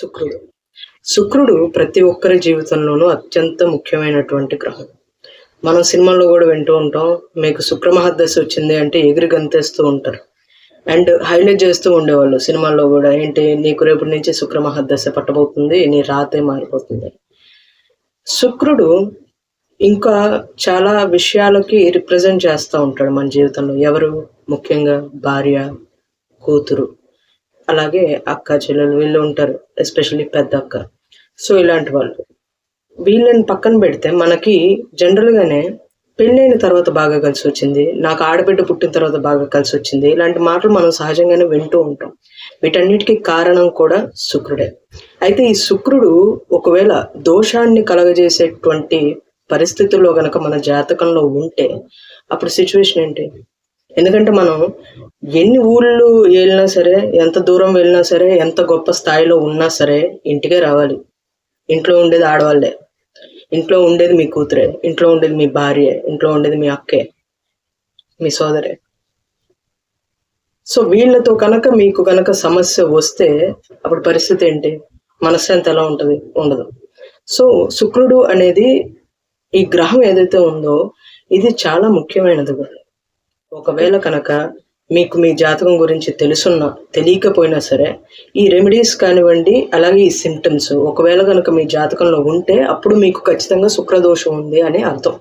శుక్రుడు. శుక్రుడు ప్రతి ఒక్కరి జీవితంలోనూ అత్యంత ముఖ్యమైనటువంటి గ్రహం. మనం సినిమాల్లో కూడా వింటూ ఉంటాం మీకు శుక్ర మహర్దశ వచ్చింది అంటే ఎగిరి గంతేస్తూ ఉంటారు. అండ్ హైలైట్ చేస్తూ ఉండేవాళ్ళు సినిమాల్లో కూడా ఏంటి నీకు రేపటి నుంచి శుక్ర మహర్దశ పట్టబోతుంది నీ రాతే మారిపోతుంది. శుక్రుడు ఇంకా చాలా విషయాలకి రిప్రజెంట్ చేస్తూ ఉంటాడు మన జీవితంలో. ఎవరు? ముఖ్యంగా భార్య కూతురు. అలాగే అక్క చెల్లెలు వీళ్ళు ఉంటారు ఎస్పెషల్లీ పెద్ద అక్క. సో ఇలాంటి వాళ్ళు. వీళ్ళని పక్కన పెడితే మనకి జనరల్గానే పెళ్ళైన తర్వాత బాగా కలిసి వచ్చింది నాకు ఆడబిడ్డ పుట్టిన తర్వాత బాగా కలిసి వచ్చింది ఇలాంటి మాటలు మనం సహజంగానే వింటూ ఉంటాం. వీటన్నిటికీ కారణం కూడా శుక్రుడే. అయితే ఈ శుక్రుడు ఒకవేళ దోషాన్ని కలగజేసేటువంటి పరిస్థితుల్లో గనక మన జాతకంలో ఉంటే అప్పుడు సిచ్యువేషన్ ఏంటి? ఎందుకంటే మనం ఎన్ని ఊళ్ళు వెళ్ళినా సరే ఎంత దూరం వెళ్ళినా సరే ఎంత గొప్ప స్థాయిలో ఉన్నా సరే ఇంటికే రావాలి. ఇంట్లో ఉండేది ఆడవాళ్ళే. ఇంట్లో ఉండేది మీ కూతురే. ఇంట్లో ఉండేది మీ భార్య. ఇంట్లో ఉండేది మీ అక్కే. మీ సోదరే. సో వీళ్ళతో కనుక మీకు కనుక సమస్య వస్తే అప్పుడు పరిస్థితి ఏంటి? మనశ్శాంతి ఎలా ఉంటుంది? ఉండదు. సో శుక్రుడు అనేది ఈ గ్రహం ఏదైతే ఉందో ఇది చాలా ముఖ్యమైనది. కూడా ఒకవేళ కనుక మీకు మీ జాతకం గురించి తెలుసున్నా తెలియకపోయినా సరే ఈ రెమెడీస్ కానివ్వండి అలాగే ఈ సిమ్టమ్స్ ఒకవేళ కనుక మీ జాతకంలో ఉంటే అప్పుడు మీకు ఖచ్చితంగా శుక్రదోషం ఉంది అని అర్థం.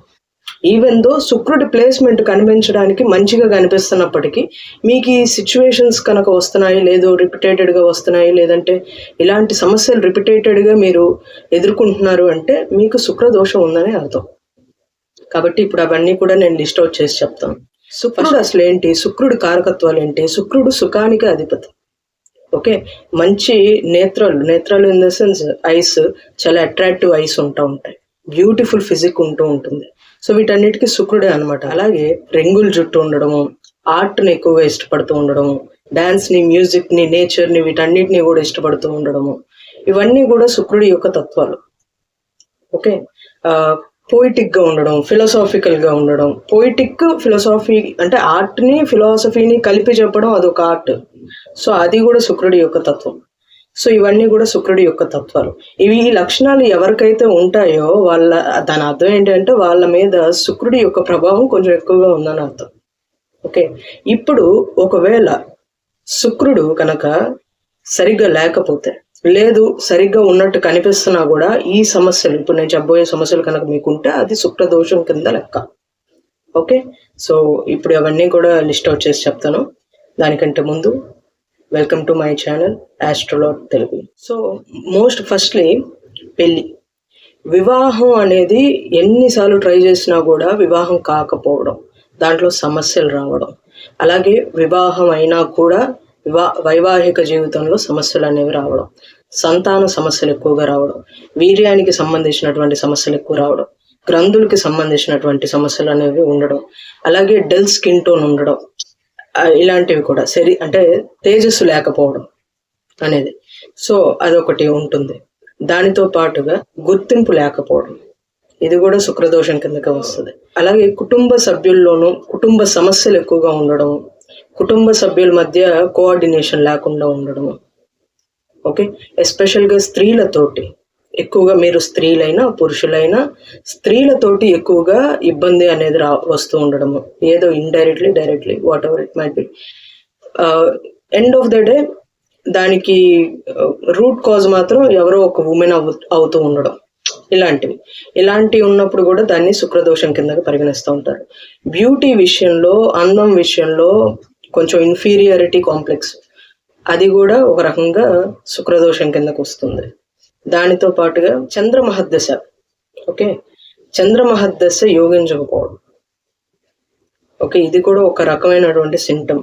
ఈవెన్ దో శుక్రుడి ప్లేస్మెంట్ కనిపించడానికి మంచిగా కనిపిస్తున్నప్పటికీ మీకు ఈ సిచ్యువేషన్స్ కనుక వస్తున్నాయి లేదో రిపిటేటెడ్గా వస్తున్నాయి లేదంటే ఇలాంటి సమస్యలు రిపిటేటెడ్గా మీరు ఎదుర్కొంటున్నారు అంటే మీకు శుక్రదోషం ఉందని అర్థం. కాబట్టి ఇప్పుడు అవన్నీ కూడా నేను లిస్ట్ అవుట్ చేసి చెప్తాను. శుక్రుడు అసలు ఏంటి శుక్రుడి కారకత్వాలు ఏంటి శుక్రుడు సుఖానికి అధిపతి. ఓకే? మంచి నేత్రాలు. నేత్రాలు ఇన్ ద సెన్స్ ఐస్ చాలా అట్రాక్టివ్ ఐస్ ఉంటూ ఉంటాయి. బ్యూటిఫుల్ ఫిజిక్ ఉంటూ ఉంటుంది. సో వీటన్నిటికీ శుక్రుడే అనమాట అలాగే రింగుల జుట్టు ఉండడము ఆర్ట్ని ఎక్కువగా ఇష్టపడుతూ ఉండడము డాన్స్ని మ్యూజిక్ని నేచర్ని వీటన్నిటిని కూడా ఇష్టపడుతూ ఉండడము ఇవన్నీ కూడా శుక్రుడి యొక్క తత్వాలు. ఓకే? పోయిటిక్గా ఉండడం ఫిలోసాఫికల్గా ఉండడం. పోయిటిక్ ఫిలాసాఫీ అంటే ఆర్ట్ని ఫిలాసఫీని కలిపి చెప్పడం అదొక ఆర్ట్ సో అది కూడా శుక్రుడి యొక్క తత్వం. సో ఇవన్నీ కూడా శుక్రుడి యొక్క తత్వాలు. ఇవి ఈ లక్షణాలు ఎవరికైతే ఉంటాయో వాళ్ళ దాని అర్థం ఏంటంటే వాళ్ళ మీద శుక్రుడి యొక్క ప్రభావం కొంచెం ఎక్కువగా ఉందని అర్థం. ఓకే ఇప్పుడు ఒకవేళ శుక్రుడు కనుక సరిగ్గా లేకపోతే లేదు సరిగ్గా ఉన్నట్టు కనిపిస్తున్నా కూడా ఈ సమస్యలు ఇప్పుడు నేను చెప్పబోయే సమస్యలు కనుక మీకుంటే అది శుక్రదోషం కింద లెక్క. ఓకే? సో ఇప్పుడు అవన్నీ కూడా లిస్ట్ అవుట్ చేసి చెప్తాను. దానికంటే ముందు welcome to my channel astrolot Telugu. So most firstly పెళ్ళి. వివాహం అనేది ఎన్నిసార్లు ట్రై చేసినా కూడా వివాహం కాకపోవడం దాంట్లో సమస్యలు రావడం. అలాగే వివాహం అయినా కూడా వివా వైవాహిక జీవితంలో సమస్యలు అనేవి రావడం. సంతాన సమస్యలు ఎక్కువగా రావడం. వీర్యానికి సంబంధించినటువంటి సమస్యలు ఎక్కువ రావడం. గ్రంథులకి సంబంధించినటువంటి సమస్యలు అనేవి ఉండడం. అలాగే డెల్ స్కిన్ టోన్ ఉండడం. ఇలాంటివి కూడా. సరి అంటే తేజస్సు లేకపోవడం అనేది. సో అదొకటి ఉంటుంది. దానితో పాటుగా గుర్తింపు లేకపోవడం. ఇది కూడా శుక్రదోషం కిందకి వస్తుంది. అలాగే కుటుంబ సభ్యుల్లోనూ కుటుంబ సమస్యలు ఎక్కువగా ఉండడం కుటుంబ సభ్యుల మధ్య కోఆర్డినేషన్ లేకుండా ఉండడము. ఓకే ఎస్పెషల్గా స్త్రీలతోటి. ఎక్కువగా మీరు స్త్రీలైనా పురుషులైనా స్త్రీలతోటి ఎక్కువగా ఇబ్బంది అనేది రా వస్తూ ఉండడము. ఏదో indirectly directly whatever it might be end of the day దానికి రూట్ కాజ్ మాత్రం ఎవరో ఒక ఉమెన్ అవు అవుతూ ఉండడం. ఇలాంటివి. ఇలాంటివి ఉన్నప్పుడు కూడా దాన్ని శుక్రదోషం కిందగా పరిగణిస్తూ ఉంటారు. బ్యూటీ విషయంలో అందం విషయంలో కొంచెం ఇన్ఫీరియారిటీ కాంప్లెక్స్ అది కూడా ఒక రకంగా శుక్రదోషం కిందకు వస్తుంది. దానితో పాటుగా చంద్రమహద్దశ ఓకే? చంద్రమహద్దశ యోగించకపోవడం ఓకే? ఇది కూడా ఒక రకమైనటువంటి సింటమ్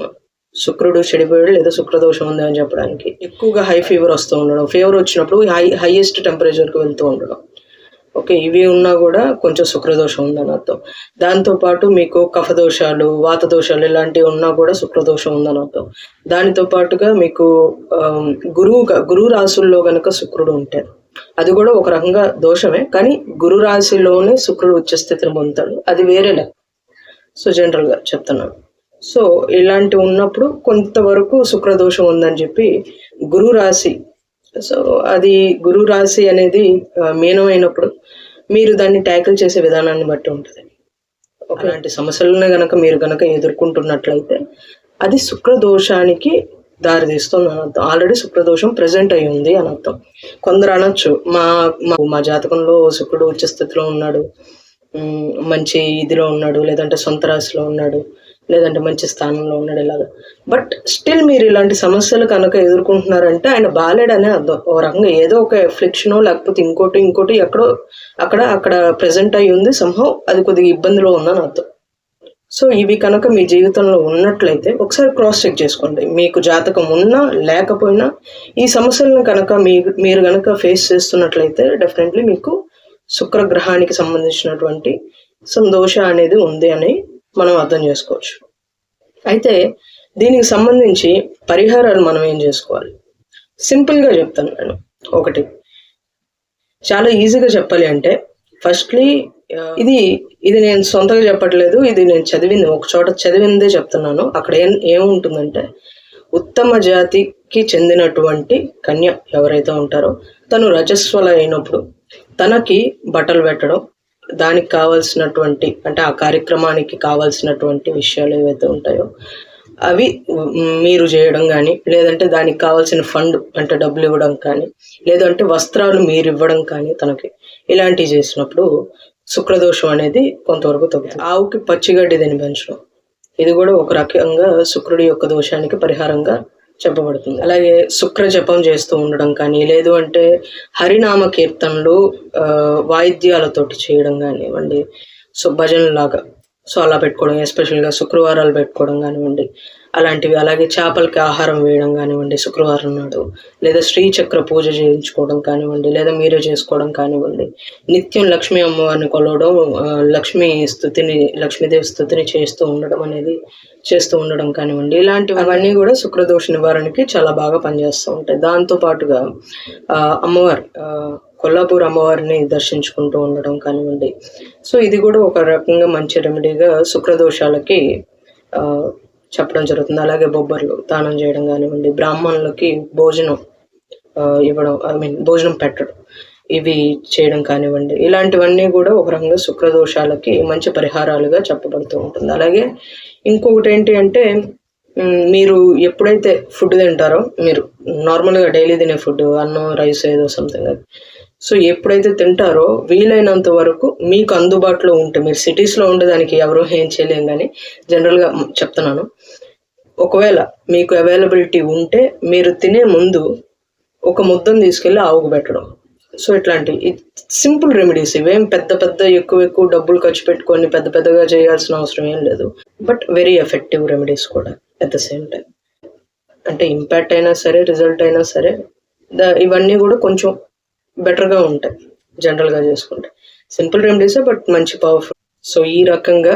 శుక్రుడు చెడిపోయాడు లేదా శుక్రదోషం ఉంది అని చెప్పడానికి. ఎక్కువగా హై ఫీవర్ వస్తూ ఉండడం. ఫీవర్ వచ్చినప్పుడు హై హైయెస్ట్ టెంపరేచర్కి వెళ్తూ ఉండడం. ఓకే ఇవి ఉన్నా కూడా కొంచెం శుక్రదోషం ఉందని అర్థం దాంతో పాటు మీకు కఫదోషాలు వాత దోషాలు ఇలాంటివి ఉన్నా కూడా శుక్రదోషం ఉందని అర్థం దానితో పాటుగా మీకు గురువు గురు రాశుల్లో కనుక శుక్రుడు ఉంటే అది కూడా ఒక రకంగా దోషమే కానీ గురు రాశిలోనే శుక్రుడు ఉచ్చ స్థితిని పొందుతాడు అది వేరే లెక్క. సో జనరల్గా చెప్తున్నాను సో ఇలాంటి ఉన్నప్పుడు కొంతవరకు శుక్రదోషం ఉందని చెప్పి గురు రాశి సో అది గురు రాశి అనేది మేనం అయినప్పుడు మీరు దాన్ని ట్యాకిల్ చేసే విధానాన్ని బట్టి ఉంటుంది. ఒకలాంటి సమస్యలను గనక మీరు గనక ఎదుర్కొంటున్నట్లయితే అది శుక్రదోషానికి దారి తీస్తుంది అని అర్థం. ఆల్రెడీ శుక్రదోషం ప్రజెంట్ అయి ఉంది అని అర్థం. కొందరు అనొచ్చు మా మా- మా జాతకంలో శుక్రుడు ఉచ్చ స్థితిలో ఉన్నాడు మంచి ఇదిలో ఉన్నాడు లేదంటే సొంత రాశిలో ఉన్నాడు లేదంటే మంచి స్థానంలో ఉన్నాడు ఇలాగా బట్ స్టిల్ మీరు ఇలాంటి సమస్యలు కనుక ఎదుర్కొంటున్నారంటే ఆయన బాలేడనే అర్థం. ఓ రకంగా ఏదో ఒక ఎఫ్లిక్షనో లేకపోతే ఇంకోటి ఇంకోటి ఎక్కడో అక్కడ అక్కడ ప్రెసెంట్ అయి ఉంది. సంహం అది కొద్దిగా ఇబ్బందిలో ఉందని అర్థం. సో ఇవి కనుక మీ జీవితంలో ఉన్నట్లయితే ఒకసారి క్రాస్ చెక్ చేసుకోండి. మీకు జాతకం ఉన్నా లేకపోయినా ఈ సమస్యలను కనుక మీ మీరు కనుక ఫేస్ చేస్తున్నట్లయితే డెఫినెట్లీ మీకు శుక్రగ్రహానికి సంబంధించినటువంటి సందోష అనేది ఉంది అని మనం అర్థం చేసుకోవచ్చు. అయితే దీనికి సంబంధించి పరిహారాలు మనం ఏం చేసుకోవాలి? సింపుల్గా చెప్తాను నేను ఒకటి చాలా ఈజీగా చెప్పాలి అంటే ఫస్ట్లీ ఇది ఇది నేను సొంతగా చెప్పట్లేదు ఇది నేను చదివింది ఒక చోట చదివిందే చెప్తున్నాను. అక్కడ ఏం ఏముంటుందంటే ఉత్తమ జాతికి చెందినటువంటి కన్య ఎవరైతే ఉంటారో తను రజస్వల అయినప్పుడు తనకి బట్టలు పెట్టడం దానికి కావాల్సినటువంటి అంటే ఆ కార్యక్రమానికి కావాల్సినటువంటి విషయాలు ఏవైతే ఉంటాయో అవి మీరు చేయడం కానీ లేదంటే దానికి కావాల్సిన ఫండ్ అంటే డబ్బులు ఇవ్వడం కానీ లేదంటే వస్త్రాలు మీరు ఇవ్వడం కానీ తనకి ఇలాంటివి చేసినప్పుడు శుక్రదోషం అనేది కొంతవరకు తగ్గుతుంది. ఆవుకి పచ్చిగడ్డి తినిపించడం ఇది కూడా ఒక రకంగా శుక్రుడి యొక్క దోషానికి పరిహారంగా చెప్పబడుతుంది. అలాగే శుక్ర జపం చేస్తూ ఉండడం కానీ లేదు అంటే హరినామ కీర్తనలు వాయిద్యాలతోటి చేయడం కానివ్వండి సో భజనలాగా సో అలా పెట్టుకోవడం ఎస్పెషల్గా శుక్రవారాలు పెట్టుకోవడం కానివ్వండి అలాంటివి. అలాగే చేపలకి ఆహారం వేయడం కానివ్వండి శుక్రవారం నాడు. లేదా శ్రీచక్ర పూజ చేయించుకోవడం కానివ్వండి లేదా మీరే చేసుకోవడం కానివ్వండి. నిత్యం లక్ష్మీ అమ్మవారిని కొలవడం లక్ష్మీ స్థుతిని లక్ష్మీదేవి స్థుతిని చేస్తూ ఉండడం అనేది చేస్తూ ఉండడం కానివ్వండి. ఇలాంటివి అవన్నీ కూడా శుక్రదోష నివారణకి చాలా బాగా పనిచేస్తూ ఉంటాయి. దాంతో పాటుగా అమ్మవారు కొల్లాపూర్ అమ్మవారిని దర్శించుకుంటూ ఉండడం కానివ్వండి. సో ఇది కూడా ఒక రకంగా మంచి రెమెడీగా శుక్రదోషాలకి చెప్పడం జరుగుతుంది. అలాగే బొబ్బర్లు దానం చేయడం కానివ్వండి బ్రాహ్మణులకి భోజనం ఇవ్వడం ఐ మీన్ భోజనం పెట్టడం ఇవి చేయడం కానివ్వండి. ఇలాంటివన్నీ కూడా ఒక రకంగా శుక్రదోషాలకి మంచి పరిహారాలుగా చెప్పబడుతూ ఉంటుంది. అలాగే ఇంకొకటి ఏంటి అంటే మీరు ఎప్పుడైతే ఫుడ్ తింటారో మీరు నార్మల్గా డైలీ తినే ఫుడ్ అన్నం రైస్ ఏదో సంథింగ్ అది సో ఎప్పుడైతే తింటారో వీలైనంత వరకు మీకు అందుబాటులో ఉంటే మీరు సిటీస్లో ఉండేదానికి ఎవరూ ఏం చేయలేం కానీ జనరల్గా చెప్తున్నాను. ఒకవేళ మీకు అవైలబిలిటీ ఉంటే మీరు తినే ముందు ఒక ముద్దను తీసుకెళ్ళి ఆవుకు పెట్టడం. సో ఇట్లాంటి సింపుల్ రెమెడీస్ ఇవేం పెద్ద పెద్ద ఎక్కువ ఎక్కువ డబ్బులు ఖర్చు పెట్టుకొని పెద్ద పెద్దగా చేయాల్సిన అవసరం ఏం లేదు. బట్ వెరీ ఎఫెక్టివ్ రెమెడీస్ కూడా అట్ ద సేమ్ టైం అంటే ఇంపాక్ట్ అయినా సరే రిజల్ట్ అయినా సరే ద ఇవన్నీ కూడా కొంచెం బెటర్గా ఉంటాయి జనరల్గా చేసుకుంటే. సింపుల్ రెమెడీసే బట్ మంచి పవర్ఫుల్ సో ఈ రకంగా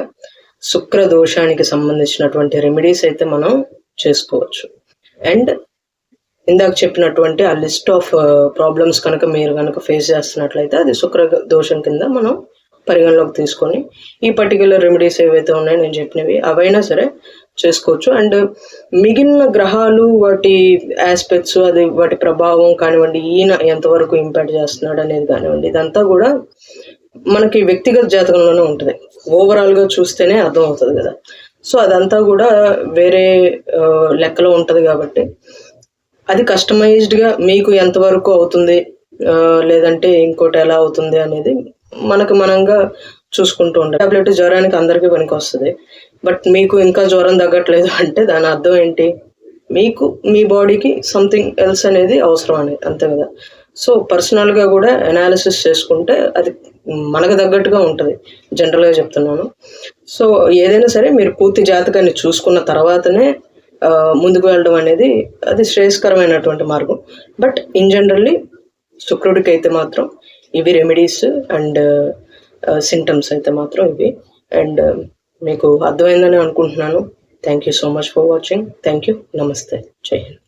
శుక్ర దోషానికి సంబంధించినటువంటి రెమెడీస్ అయితే మనం చేసుకోవచ్చు. అండ్ ఇందాక చెప్పినటువంటి ఆ లిస్ట్ ఆఫ్ ప్రాబ్లమ్స్ కనుక మీరు కనుక ఫేస్ చేస్తున్నట్లయితే అది శుక్ర దోషం కింద మనం పరిగణలోకి తీసుకొని ఈ పర్టికులర్ రెమెడీస్ ఏవైతే ఉన్నాయో నేను చెప్పినవి అవైనా సరే చేసుకోవచ్చు. అండ్ మిగిలిన గ్రహాలు వాటి ఆస్పెక్ట్స్ అది వాటి ప్రభావం కానివ్వండి ఈయన ఎంతవరకు ఇంపాక్ట్ చేస్తున్నాడు అనేది కానివ్వండి ఇదంతా కూడా మనకి వ్యక్తిగత జాతకంలోనే ఉంటుంది. ఓవరాల్గా చూస్తేనే అర్థం అవుతుంది కదా. సో అదంతా కూడా వేరే లెక్కలో ఉంటుంది కాబట్టి. అది కస్టమైజ్డ్గా మీకు ఎంతవరకు అవుతుంది లేదంటే ఇంకోటి ఎలా అవుతుంది అనేది మనకు మనంగా చూసుకుంటూ ఉండే టాబ్లెట్ జ్వరానికి అందరికీ పనికి వస్తుంది. బట్ మీకు ఇంకా జ్వరం తగ్గట్లేదు అంటే దాని అర్థం ఏంటి? మీకు మీ బాడీకి సంథింగ్ ఎల్స్ అనేది అవసరం అనేది అంతే కదా? సో పర్సనల్గా కూడా అనాలిసిస్ చేసుకుంటే అది మనకు తగ్గట్టుగా ఉంటుంది. జనరల్గా చెప్తున్నాను. సో ఏదైనా సరే మీరు పూర్తి జాతకాన్ని చూసుకున్న తర్వాతనే ముందుకు వెళ్ళడం అనేది అది శ్రేయస్కరమైనటువంటి మార్గం. బట్ ఇన్ జనరల్లీ శుక్రుడికి అయితే మాత్రం ఇవి రెమెడీస్ అండ్ సింటమ్స్ అయితే మాత్రం ఇవి. అండ్ um, మీకు అర్థమైందని అనుకుంటున్నాను. Thank you so much for watching thank you నమస్తే జై హింద్